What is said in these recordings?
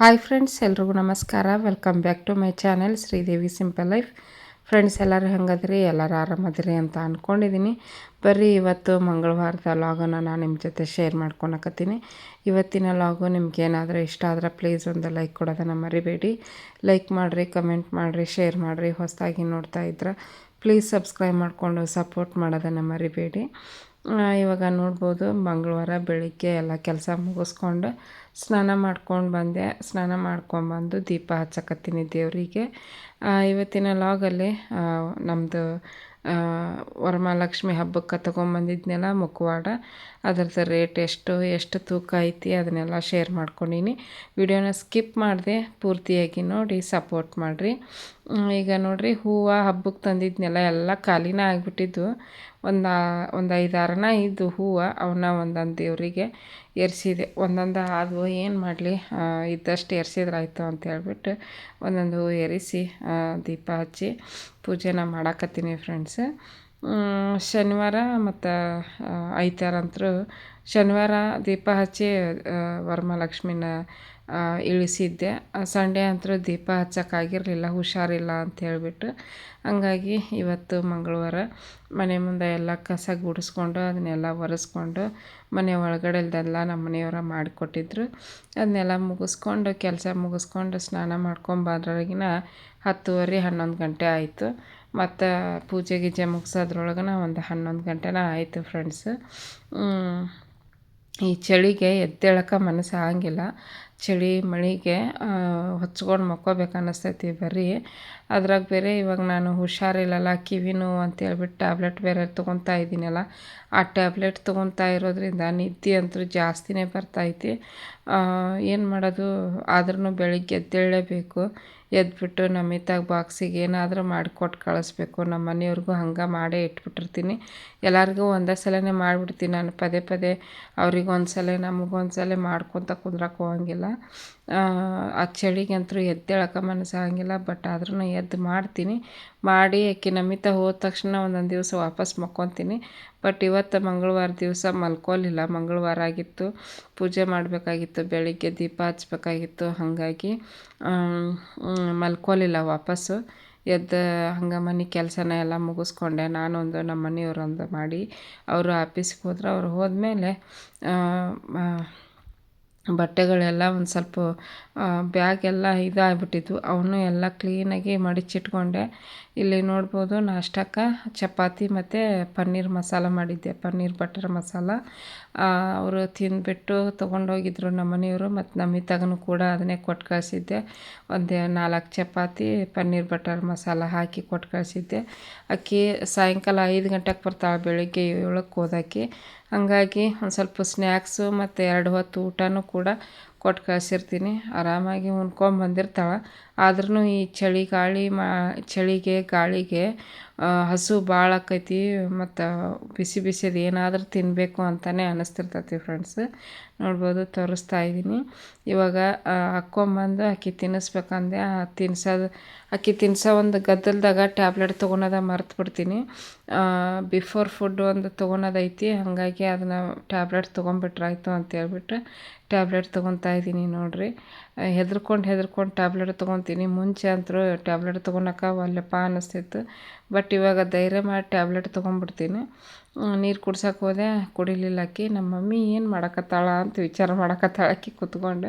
Hi friends, ಎಲ್ರಿಗೂ ನಮಸ್ಕಾರ. Welcome back to my channel Sridevi simple life. Friends, ಎಲ್ಲರೂ ಹೆಂಗದ್ರಿ? ಎಲ್ಲರೂ ಆರಾಮದ್ರಿ ಅಂತ ಅಂದ್ಕೊಂಡಿದ್ದೀನಿ ಬರ್ರಿ, ಇವತ್ತು ಮಂಗಳವಾರದ ಲಾಗನ್ನು ನಾನು ನಿಮ್ಮ ಜೊತೆ ಶೇರ್ ಮಾಡ್ಕೊಳಕತ್ತೀನಿ. ಇವತ್ತಿನ ಲಾಗು ನಿಮ್ಗೆ ಏನಾದರೂ ಇಷ್ಟ ಆದರೆ ಪ್ಲೀಸ್ ಒಂದು ಲೈಕ್ ಕೊಡೋದನ್ನು ಮರಿಬೇಡಿ. ಲೈಕ್ ಮಾಡಿರಿ, ಕಮೆಂಟ್ ಮಾಡಿರಿ, ಶೇರ್ ಮಾಡಿರಿ. ಹೊಸದಾಗಿ ನೋಡ್ತಾ ಇದ್ರೆ ಪ್ಲೀಸ್ ಸಬ್ಸ್ಕ್ರೈಬ್ ಮಾಡಿಕೊಂಡು ಸಪೋರ್ಟ್ ಮಾಡೋದನ್ನು ಮರಿಬೇಡಿ. ಇವಾಗ ನೋಡ್ಬೋದು ಮಂಗಳವಾರ ಬೆಳಿಗ್ಗೆ ಎಲ್ಲ ಕೆಲಸ ಮುಗಿಸ್ಕೊಂಡು ಸ್ನಾನ ಮಾಡ್ಕೊಂಡು ಬಂದೆ. ಸ್ನಾನ ಮಾಡ್ಕೊಂಬಂದು ದೀಪ ಹಚ್ಚಕತ್ತೀನಿ ದೇವರಿಗೆ. ಇವತ್ತಿನ ಲಾಗಲ್ಲಿ ನಮ್ಮದು ವರಮಹಾಲಕ್ಷ್ಮಿ ಹಬ್ಬಕ್ಕೆ ತೊಗೊಂಬಂದಿದ್ನೆಲ್ಲ ಮುಖವಾಡ ಅದರದ್ದು ರೇಟ್ ಎಷ್ಟು ಎಷ್ಟು ತೂಕ ಐತಿ ಅದನ್ನೆಲ್ಲ ಶೇರ್ ಮಾಡ್ಕೊಂಡೀನಿ. ವಿಡಿಯೋನ ಸ್ಕಿಪ್ ಮಾಡಿದೆ, ಪೂರ್ತಿಯಾಗಿ ನೋಡಿ ಸಪೋರ್ಟ್ ಮಾಡಿರಿ. ಈಗ ನೋಡಿರಿ, ಹೂವು ಹಬ್ಬಕ್ಕೆ ತಂದಿದ್ನೆಲ್ಲ ಎಲ್ಲ ಖಾಲಿನ ಆಗಿಬಿಟ್ಟಿದ್ದು. ಒಂದು ಒಂದು ಐದಾರನ ಇದ್ದು ಹೂವು ಅವನ್ನ ಒಂದೊಂದು ದೇವರಿಗೆ ಎರ್ಸಿದೆ ಒಂದೊಂದು ಆದವು ಏನು ಮಾಡಲಿ ಇದ್ದಷ್ಟು ಎರ್ಸಿದ್ರಾಯ್ತು ಅಂತ ಹೇಳ್ಬಿಟ್ಟು ಒಂದೊಂದು ಎರಿಸಿ ದೀಪ ಹಚ್ಚಿ ಪೂಜೆನ ಮಾಡಾಕತ್ತೀನಿ ಫ್ರೆಂಡ್ಸ್ ಶನಿವಾರ ಮತ್ತು ಐತಾರಂತರು ಶನಿವಾರ ದೀಪ ಹಚ್ಚಿ ವರಮಹಾಲಕ್ಷ್ಮಿನ ಇಳಿಸಿದ್ದೆ. ಸಂಡೇ ಅಂತೂ ದೀಪ ಹಚ್ಚೋಕ್ಕಾಗಿರಲಿಲ್ಲ, ಹುಷಾರಿಲ್ಲ ಅಂತ ಹೇಳಿಬಿಟ್ಟು. ಹಂಗಾಗಿ ಇವತ್ತು ಮಂಗಳವಾರ ಮನೆ ಮುಂದೆ ಎಲ್ಲ ಕಸ ಗುಡಿಸ್ಕೊಂಡು, ಅದನ್ನೆಲ್ಲ ಒರೆಸ್ಕೊಂಡು ಮನೆ ಒಳಗಡೆಲ್ದೆಲ್ಲ ನಮ್ಮ ಮನೆಯವರ ಮಾಡಿಕೊಟ್ಟಿದ್ರು. ಅದನ್ನೆಲ್ಲ ಮುಗಿಸ್ಕೊಂಡು, ಕೆಲಸ ಮುಗಿಸ್ಕೊಂಡು ಸ್ನಾನ ಮಾಡ್ಕೊಂಬಾದ್ರೊಳಗಿನ ಹತ್ತುವರೆ, ಹನ್ನೊಂದು ಗಂಟೆ ಆಯಿತು. ಮತ್ತು ಪೂಜೆ ಗೀಜೆ ಮುಗಿಸೋದ್ರೊಳಗನ ಒಂದು ಹನ್ನೊಂದು ಗಂಟೆನ ಆಯಿತು ಫ್ರೆಂಡ್ಸ್ ಈ ಚಳಿಗೆ ಎದ್ದೇಳಕ್ಕೆ ಮನಸ್ಸು ಆಗಂಗಿಲ್ಲ. ಚಳಿ, ಮಳೆಗೆ ಹೊಚ್ಕೊಂಡು ಮಕ್ಕೋಬೇಕು ಅನ್ನಿಸ್ತೈತಿ ಬರೀ ಅದ್ರಾಗ ಬೇರೆ ಇವಾಗ ನಾನು ಹುಷಾರಿಲ್ಲಲ್ಲ, ಕಿವಿ ನೋವು ಅಂತೇಳ್ಬಿಟ್ಟು ಟ್ಯಾಬ್ಲೆಟ್ ಬೇರೆ ತೊಗೊತಾ ಇದ್ದೀನಲ್ಲ, ಆ ಟ್ಯಾಬ್ಲೆಟ್ ತೊಗೊತಾ ಇರೋದ್ರಿಂದ ನಿದ್ದೆ ಅಂತೂ ಜಾಸ್ತಿನೇ ಬರ್ತೈತಿ ಏನು ಮಾಡೋದು? ಆದ್ರೂ ಬೆಳಿಗ್ಗೆ ಎದ್ದೇಳಲೇಬೇಕು. ಎದ್ಬಿಟ್ಟು ನಮಿತಾಗ ಬಾಕ್ಸಿಗೆ ಏನಾದರೂ ಮಾಡಿಕೊಟ್ಟು ಕಳಿಸ್ಬೇಕು. ನಮ್ಮ ಮನೆಯವ್ರಿಗೂ ಹಂಗೆ ಮಾಡೇ ಇಟ್ಬಿಟ್ಟಿರ್ತೀನಿ. ಎಲ್ಲರಿಗೂ ಒಂದೇ ಸಲನೇ ಮಾಡಿಬಿಡ್ತೀನಿ ನಾನು. ಪದೇ ಪದೇ ಅವ್ರಿಗೊಂದು ಸಲ ನಮಗೊಂದು ಸಲ ಮಾಡ್ಕೊತ ಕುಂದ್ರಕ್ಕೆ ಹೋಗಂಗಿಲ್ಲ. ಆ ಚಳಿಗಂತೂ ಎದ್ದೇಳಕ್ಕೆ ಮನಸ್ಸಾಗಂಗಿಲ್ಲ ಬಟ್ ಆದ್ರೂ ಎದ್ದು ಮಾಡ್ತೀನಿ. ಮಾಡಿ ಆಕೆ ನಮಿತಾ ಹೋದ ತಕ್ಷಣ ಒಂದೊಂದು ದಿವಸ ವಾಪಸ್ ಮಕ್ಕೊತೀನಿ. ಬಟ್ ಇವತ್ತು ಮಂಗಳವಾರ ದಿವಸ ಮಲ್ಕೋಲಿಲ್ಲ ಮಂಗಳವಾರ ಆಗಿತ್ತು. ಪೂಜೆ ಮಾಡಬೇಕಾಗಿತ್ತು. ಬೆಳಿಗ್ಗೆ ದೀಪ ಹಚ್ಬೇಕಾಗಿತ್ತು. ಹಾಗಾಗಿ ಮಲ್ಕೋಲಿಲ್ಲ ವಾಪಸ್ಸು. ಎದ್ದು ಹಂಗೆ ಮನೆ ಕೆಲಸನ ಎಲ್ಲ ಮುಗಿಸ್ಕೊಂಡೆ. ನಾನೊಂದು ನಮ್ಮ ಮನೆಯವರೊಂದು ಮಾಡಿ ಅವರು ಆಫೀಸ್ಗೆ ಹೋದ್ರೆ. ಅವ್ರು ಹೋದ್ಮೇಲೆ ಬಟ್ಟೆಗಳೆಲ್ಲ ಒಂದು ಸ್ವಲ್ಪ ಬ್ಯಾಗೆಲ್ಲ ಇದಾಗ್ಬಿಟ್ಟಿತ್ತು. ಅವನು ಎಲ್ಲ ಕ್ಲೀನಾಗಿ ಮಡಿಚಿಟ್ಕೊಂಡೆ. ಇಲ್ಲಿ ನೋಡ್ಬೋದು ನಾಷ್ಟಕ್ಕೆ ಚಪಾತಿ ಮತ್ತು ಪನ್ನೀರ್ ಮಸಾಲ ಮಾಡಿದ್ದೆ. ಪನ್ನೀರ್ ಬಟರ್ ಮಸಾಲ. ಅವರು ತಿಂದುಬಿಟ್ಟು ತೊಗೊಂಡೋಗಿದ್ರು ನಮ್ಮ ಮನೆಯವರು ಮತ್ತು ನಮಿತಾಗನು ಕೂಡ ಅದನ್ನೇ ಕೊಟ್ಟು ಕಳಿಸಿದ್ದೆ ಒಂದು ನಾಲ್ಕು ಚಪಾತಿ, ಪನ್ನೀರ್ ಬಟರ್ ಮಸಾಲ ಹಾಕಿ ಕೊಟ್ಟು ಕಳಿಸಿದ್ದೆ ಅಕ್ಕಿ ಸಾಯಂಕಾಲ ಐದು ಗಂಟೆಗೆ ಬರ್ತಾಳೆ ಬೆಳಿಗ್ಗೆ ಏಳಕ್ಕೆ ಹೋದಾಕಿ. ಹಾಗಾಗಿ ಒಂದು ಸ್ವಲ್ಪ ಸ್ನ್ಯಾಕ್ಸು ಮತ್ತು ಎರಡು ಹೊತ್ತು ಊಟನೂ ಕೂಡ ಕೊಟ್ಟು ಕಳಿಸಿರ್ತೀನಿ. ಆರಾಮಾಗಿ ಉಣ್ಕೊಂಬಂದಿರ್ತಾಳೆ ಆದ್ರೂ ಈ ಚಳಿ ಗಾಳಿ ಮಾ, ಚಳಿಗೆ, ಗಾಳಿಗೆ ಹಸು ಭಾಳ ಆಕೈತಿ ಮತ್ತು ಬಿಸಿ ಬಿಸಿದು ಏನಾದರೂ ತಿನ್ನಬೇಕು ಅಂತಲೇ ಅನ್ನಿಸ್ತಿರ್ತೈತಿ ಫ್ರೆಂಡ್ಸ್ ನೋಡ್ಬೋದು, ತೋರಿಸ್ತಾ ಇದ್ದೀನಿ. ಇವಾಗ ಹಾಕ್ಕೊಂಬಂದು ಅಕ್ಕಿ ತಿನ್ನಿಸ್ಬೇಕಂದೆ ತಿನ್ಸೋದು, ಅಕ್ಕಿ ತಿನ್ಸೋ ಒಂದು ಗದ್ದಲದಾಗ ಟ್ಯಾಬ್ಲೆಟ್ ತೊಗೊಳೋದ ಮರ್ತು ಬಿಡ್ತೀನಿ. ಬಿಫೋರ್ ಫುಡ್ ಒಂದು ತೊಗೊಳೋದೈತಿ ಹಾಗಾಗಿ ಅದನ್ನು ಟ್ಯಾಬ್ಲೆಟ್ ತೊಗೊಂಬಿಟ್ರಾಯ್ತು ಅಂತ ಹೇಳ್ಬಿಟ್ಟು ಟ್ಯಾಬ್ಲೆಟ್ ತೊಗೊತಾ ಇದ್ದೀನಿ ನೋಡಿರಿ. ಹೆದ್ರ್ಕೊಂಡು ಹೆದ್ರ್ಕೊಂಡು ಟ್ಯಾಬ್ಲೆಟ್ ತೊಗೊತೀನಿ. ಮುಂಚೆ ಅಂತೂ ಟ್ಯಾಬ್ಲೆಟ್ ತೊಗೊಳಕ್ಕೆ ಒಲ್ಲೆಪ್ಪ ಅನ್ನಿಸ್ತಿತ್ತು ಬಟ್ ಇವಾಗ ಧೈರ್ಯ ಮಾಡಿ ಟ್ಯಾಬ್ಲೆಟ್ ತೊಗೊಂಡ್ಬಿಡ್ತೀನಿ. ನೀರು ಕುಡ್ಸಕ್ಕೆ ಹೋದೆ, ಕುಡಿಲಿಲ್ಲ ಆಕಿ ನಮ್ಮ ಮಮ್ಮಿ ಏನು ಮಾಡಕತ್ತಾಳ ಅಂತ ವಿಚಾರ ಮಾಡಕತ್ತಾಳ ಆಕಿ ಕೂತ್ಕೊಂಡು.